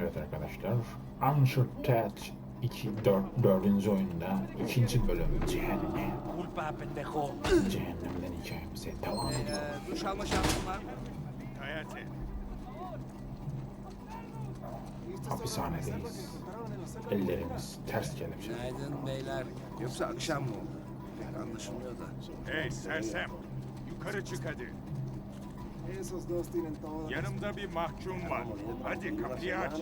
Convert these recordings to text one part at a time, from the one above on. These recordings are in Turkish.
Evet arkadaşlar. Uncharted 2 4 4. oyunda ikinci bölüm cehennem. Culpa, pendejo. Cehennemden hikayemize devam ediyor. Ee, duş alma şansın var mı? Hapishanedeyiz. Ellerimiz ters kelepçe. Günaydın beyler. Yoksa akşam mı oldu? Pek anlaşılmıyor da. Hey sersem. Yukarı çık hadi. Yanımda bir mahkum var. Hadi kapıyı aç.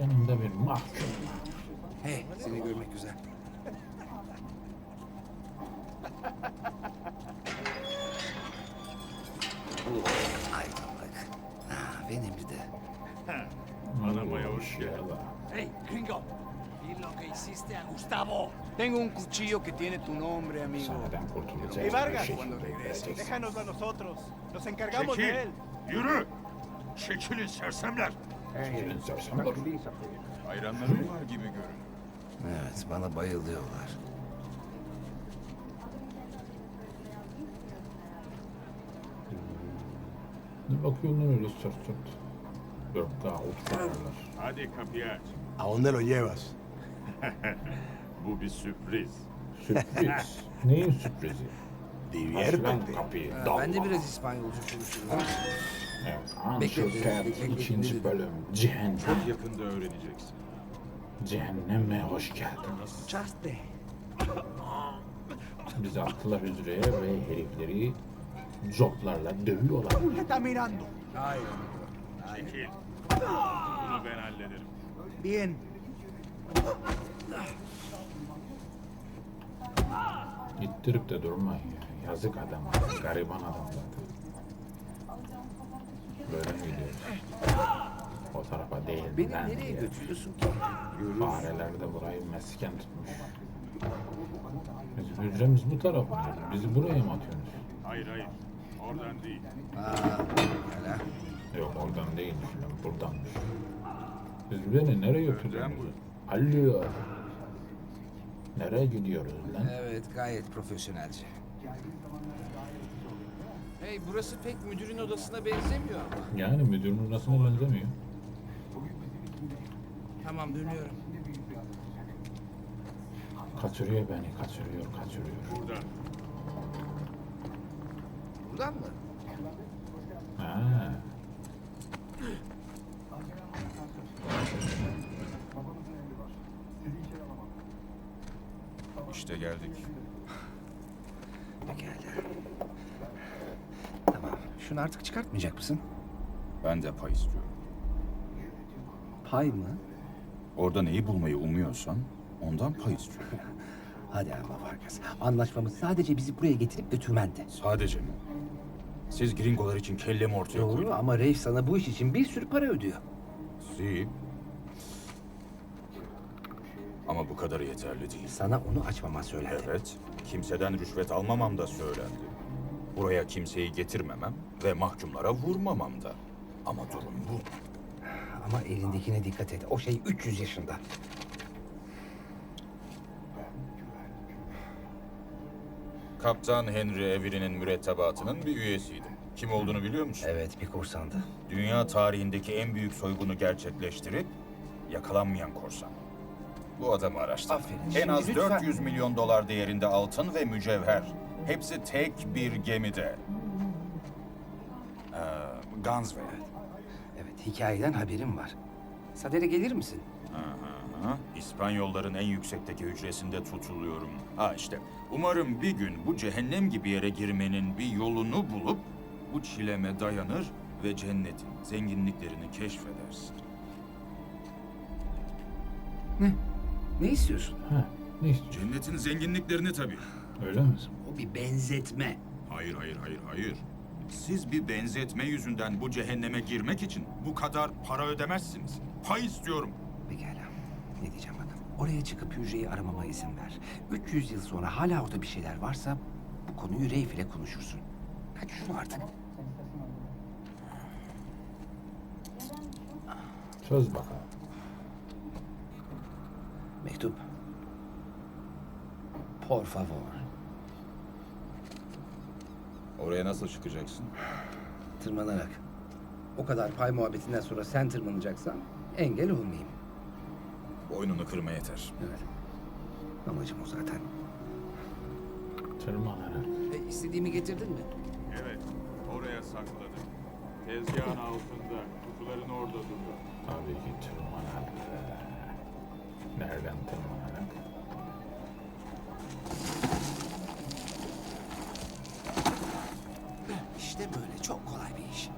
Yanımda bir mahkum var. Hey, seni görmek güzel. Aydınlık. Benim bir de. Anamaya hoş geldin. Hey, gringo, lo que hiciste a Gustavo. Tengo un cuchillo que tiene tu nombre, amigo. Y Vargas, cuando regrese, gideceğiz. Déjanos a nosotros. Nos encargamos de él. Yürü. Çekilin sersemler. Çekilin sersemler. Hayranlarım var gibi görün. Evet, bana bayılıyorlar. Ne bakıyorsun lan öyle sert sert. Yok daha oturamıyorlar. Hadi kapıyı aç. ¿A dónde lo llevas? Bu bir sürpriz. Sürpriz. Neyin sürprizi? Aç lan Diviértete. kapıyı. Ha, ben de biraz İspanyolca konuşurum. Evet. Bekle, bekle, bekle, bekle, ikinci bekle. bölüm. Cehennem. Çok yakında öğreneceksin. Cehenneme hoş geldiniz. Chaste. Bizi attılar hücreye ve herifleri coplarla dövüyorlar. Está mirando. Hayır. Çekil. Bunu ben hallederim. Bien. İttirip de durmayın ya. Yazık adam. Gariban adam zaten. Böyle mi gidiyoruz? O tarafa değil. Beni lan nereye diye. götürüyorsun ki? Fareler de burayı mesken tutmuş. Bizim hücremiz bu taraf mı? Bizi buraya mı atıyorsunuz? Hayır hayır. Oradan değil. Aa. Yok oradan lan buradanmış. Siz beni nereye götürüyorsunuz? Alo. Nereye gidiyoruz lan? Evet, gayet profesyonelce. Hey, burası pek müdürün odasına benzemiyor ama. Yani müdürün odasına benzemiyor. Tamam, dönüyorum. Kaçırıyor beni, kaçırıyor, kaçırıyor. Buradan. Buradan mı? Ha. İşte geldik. Pekala. Tamam, şunu artık çıkartmayacak mısın? Ben de pay istiyorum. Pay mı? Orada neyi bulmayı umuyorsan ondan pay istiyorum. Hadi ama Vargas. Anlaşmamız sadece bizi buraya getirip götürmendi. Sadece mi? Siz gringolar için kellemi ortaya Doğru koydunuz. ama Reif sana bu iş için bir sürü para ödüyor. Si. Ama bu kadarı yeterli değil. Sana onu açmaman söylendi. Evet, kimseden rüşvet almamam da söylendi. Buraya kimseyi getirmemem ve mahkumlara vurmamam da. Ama durum bu. Ama elindekine dikkat et. O şey 300 yaşında. Kaptan Henry Avery'nin mürettebatının bir üyesiydim. Kim olduğunu biliyor musun? Evet, bir korsandı. Dünya tarihindeki en büyük soygunu gerçekleştirip yakalanmayan korsan. Bu adamı araştırdım. Aferin. En Şimdi az lütfen- 400 milyon dolar değerinde altın ve mücevher. Hepsi tek bir gemide. Ee, Gunsway. Evet, hikayeden haberim var. Sadere gelir misin? Aha, İspanyolların en yüksekteki hücresinde tutuluyorum. Ha işte, umarım bir gün bu cehennem gibi yere girmenin bir yolunu bulup bu çileme dayanır ve cennetin zenginliklerini keşfedersin. Ne istiyorsun? Ha, ne istiyorsun? Cennetin zenginliklerini tabii. Öyle mi? O bir benzetme. Hayır, hayır, hayır, hayır. Siz bir benzetme yüzünden bu cehenneme girmek için bu kadar para ödemezsiniz. Pay istiyorum. Pekala. Ne diyeceğim bakın. Oraya çıkıp hücreyi aramama izin ver. 300 yıl sonra hala orada bir şeyler varsa bu konuyu Reif ile konuşursun. Hadi şunu artık. Söz bakalım. Mektup. Por favor. Oraya nasıl çıkacaksın? tırmanarak. O kadar pay muhabbetinden sonra sen tırmanacaksan engel olmayayım. Boynunu kırma yeter. Evet. Amacım o zaten. Tırmanarak. E, istediğimi getirdin mi? Evet, oraya sakladım. Tezgahın altında, kutuların orada durdu. Tabii ki tırmanarak. Nereden tırmanarak? İşte böyle çok kolay bir iş.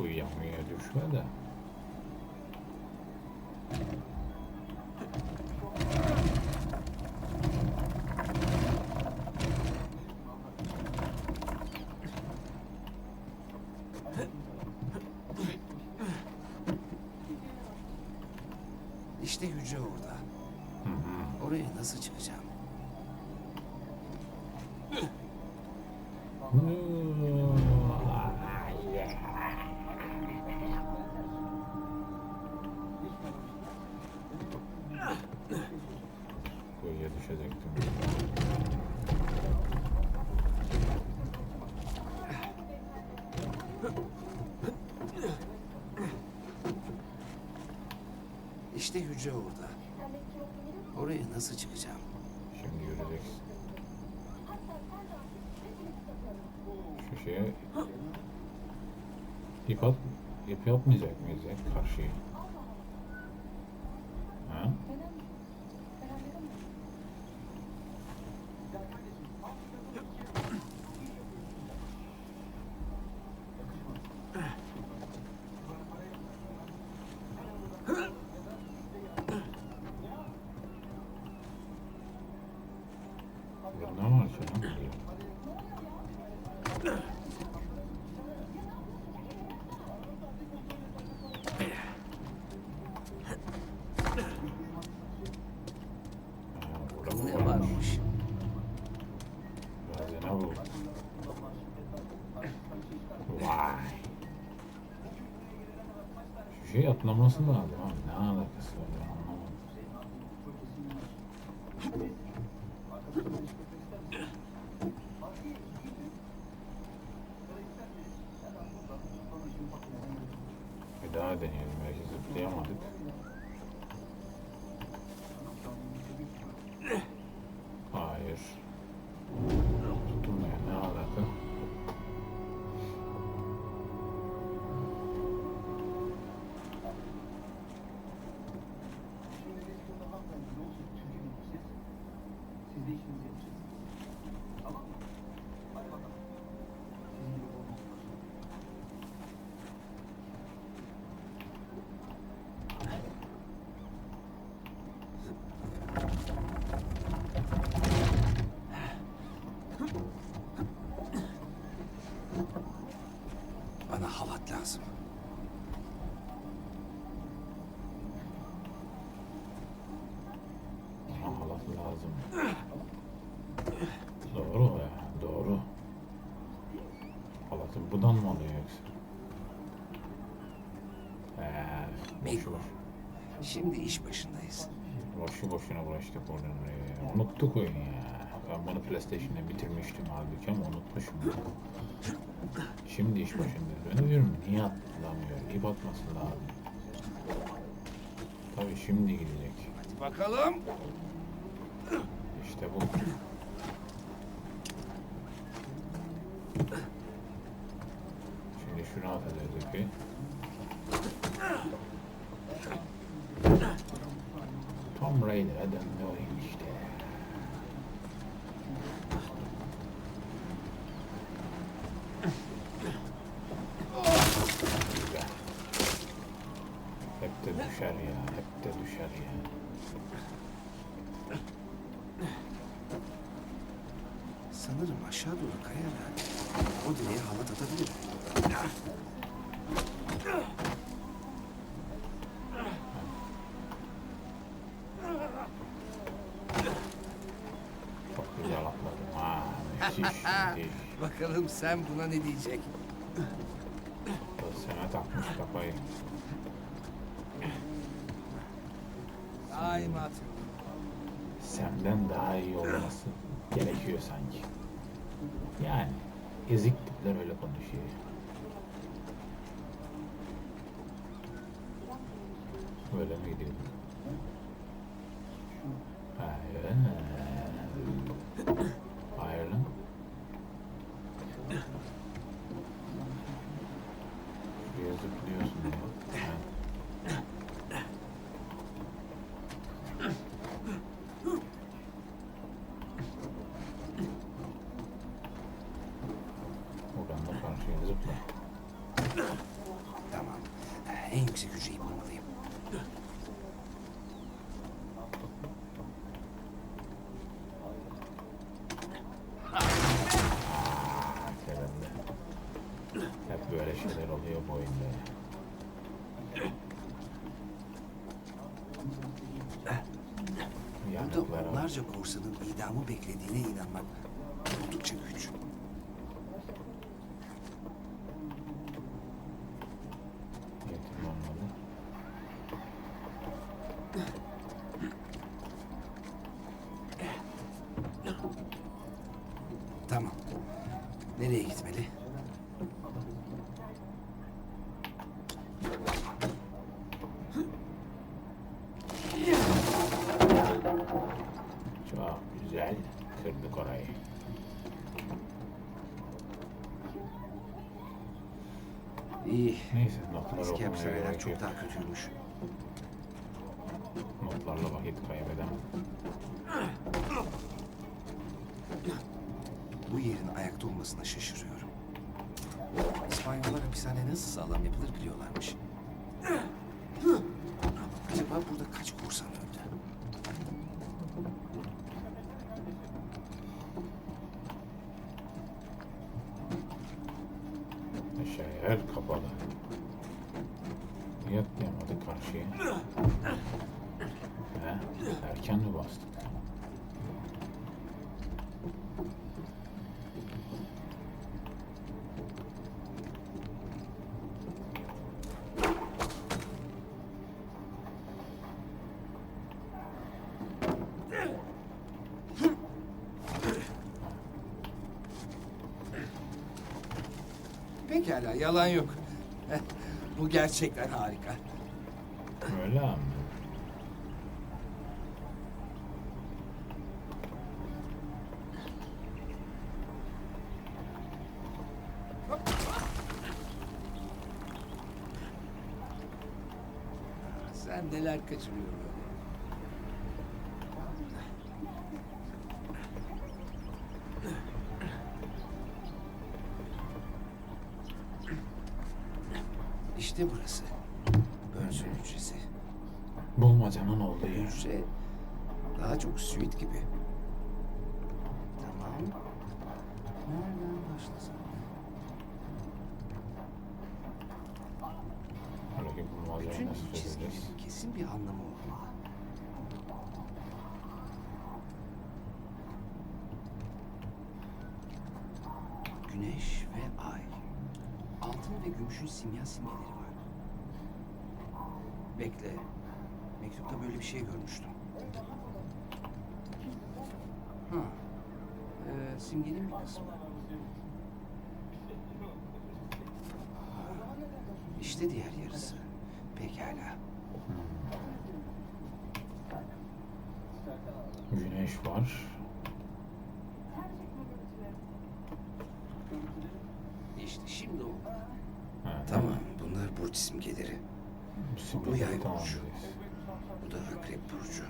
Uyuyamaya düşme de. İşte hücre orada. Oraya nasıl çıkacağım? Kuyuya düşecektim. İşte hücre orada. Oraya nasıl çıkacağım? Şimdi göreceksin. Şu şeye ip at, ip yapmayacak mıyız ya karşıya? Ha? Burada ne var canım? Ha, burada Ne bu varmış. varmış? Hazine bu. Vay. Şu şey atlaması lazım abi. Ne alakası var ben anlamadım. Bir daha deneyelim. Belki zıplayamadık. Hayır. Tutulmuyor. Ne alaka? Bana halat lazım. Bana halat lazım. Doğru ya. Doğru. Halatı buradan mı alıyor yoksa? Eee, boşu boş. Şimdi iş başındayız. Boşu boşuna uğraştık oradan oraya. Unuttuk oyunu ya. Ben bunu PlayStation'da bitirmiştim halbuki ama unutmuşum. Şimdi iş başındayız. Ben diyorum niye atlamıyor? İp atması lazım. Tabii şimdi gidecek. Hadi bakalım. İşte bu. Şunu atacağız ipi. Tom Raider'a dönüyor işte. Güzel. Hep de düşer ya, hep de düşer ya. Sanırım aşağı doğru kayarak o direğe halat atabilirim. Çok güzel atladım ha. Müthiş. Bakalım sen buna ne diyecek? Sana takmış kafayı. Daima senden daha iyi olması gerekiyor sanki. Yani ezik tipler öyle konuşuyor. Böyle mi? Hayır. Hayır lan. Şuraya zıplıyorsun ya. Ha. Oradan da karşıya zıpla. Tamam. En yüksek hücreyi bulmalıyım. Herhalde. Hep böyle şeyler oluyor bu oyunda. ya. Burada Yanıklar korsanın idamı beklediğine inanmak oldukça güç. Yetim olmadı. Tamam. Nereye gitmeli? Çok güzel. Kırdık orayı. İyi. Neyse notları Eski okumaya hapishaneler gerek çok yok. daha kötüymüş. Notlarla vakit kaybedemem. Bu yerin ayakta olmasına şaşırıyorum. İspanyollar hapishane nasıl sağlam yapılır biliyorlarmış. Acaba burada kaç korsan öldü? He? Erken mi bastık? Pekala, yalan yok. Bu gerçekten harika. Öyle mi? Sen neler kaçırıyor çok suit gibi. Tamam. Nereden başlasam? Bulmacayı Bütün çözeceğiz? çizgilerin kesin bir anlamı olmalı. Güneş ve ay. Altın ve gümüşün simya simgeleri var. Bekle. Mektupta böyle bir şey görmüştüm. Ha. Ee, simgenin bir kısmı. İşte diğer yarısı. Pekala. Güneş var. İşte şimdi oldu. Tamam, bunlar burç simgeleri. Bu yay burcu. Bu da akrep burcu.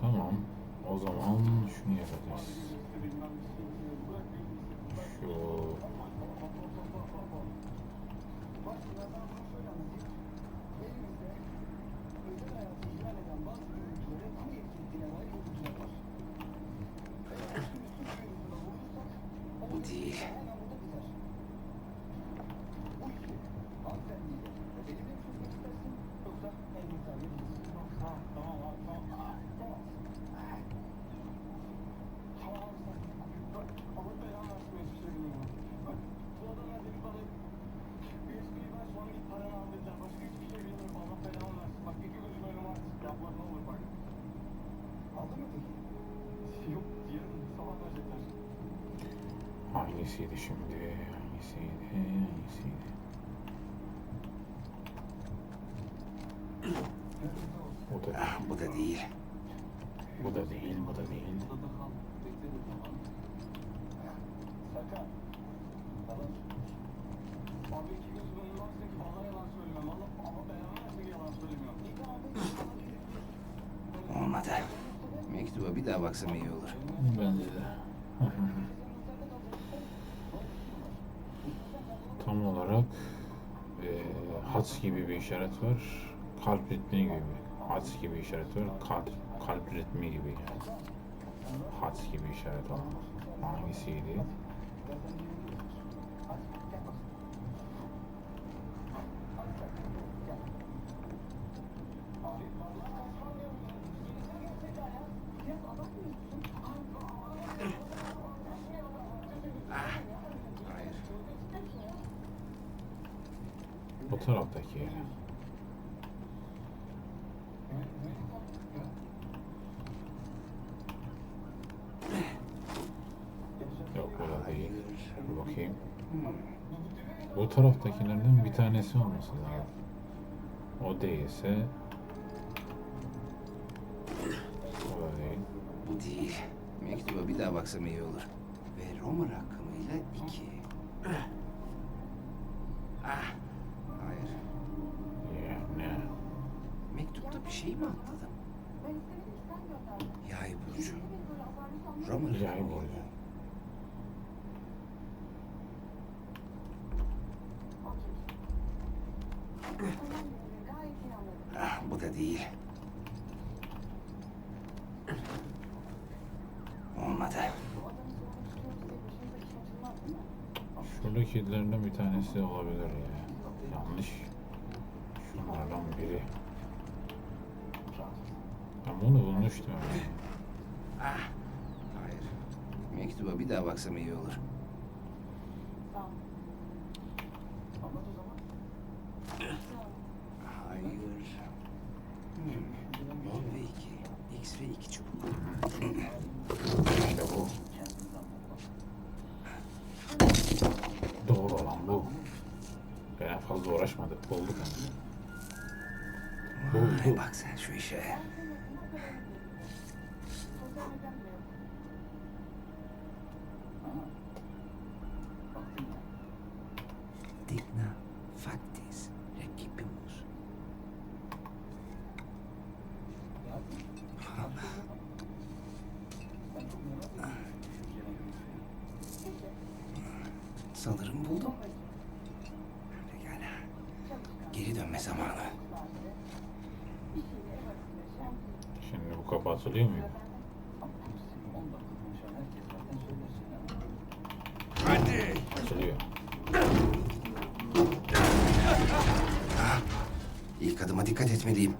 Tamam. O zaman şunu yapacağız. Şu one moment var. Hangisiydi şimdi? Hangisiydi? Hangisiydi? Bu da. Bu da değil, bu da değil. Bu da değil. Baksam iyi olur. Bence de. Tam olarak eee hats gibi bir işaret var. Kalp ritmi gibi. Hats gibi işaret var. Kalp, kalp ritmi gibi yani. Hats gibi işaret olan. Hangisiydi? Hayır. O taraftaki yani. Yok o da değil. Dur bakayım. Bu taraftakilerden bir tanesi olması lazım. O değilse o değil. Bu değil. Mektuba bir daha baksam iyi olur. Ve Roma rakamıyla iki. Ah. Hayır. Yani Mektupta bir şey mi atladım? Yay burcu. Roma yay boyu. Ah, bu da değil. Olmadı. Şuradakilerden bir tanesi olabilir ya. Yanlış. Şunlardan biri. Bunu bulmuştum. Ah. Hayır. Mektuba bir daha baksam iyi olur. Hayır. Hmm. 10 ve 2. X ve 2 çubuk. İşte bu. Doğru olan bu. Ben fazla uğraşmadık. Bulduk Vay bak sen şu işe. Digna factis recipimus. Sanırım buldum. Pekala. Geri dönme zamanı. Açılıyor muydu? Hadi. Açılıyor. İlk adıma dikkat etmeliyim.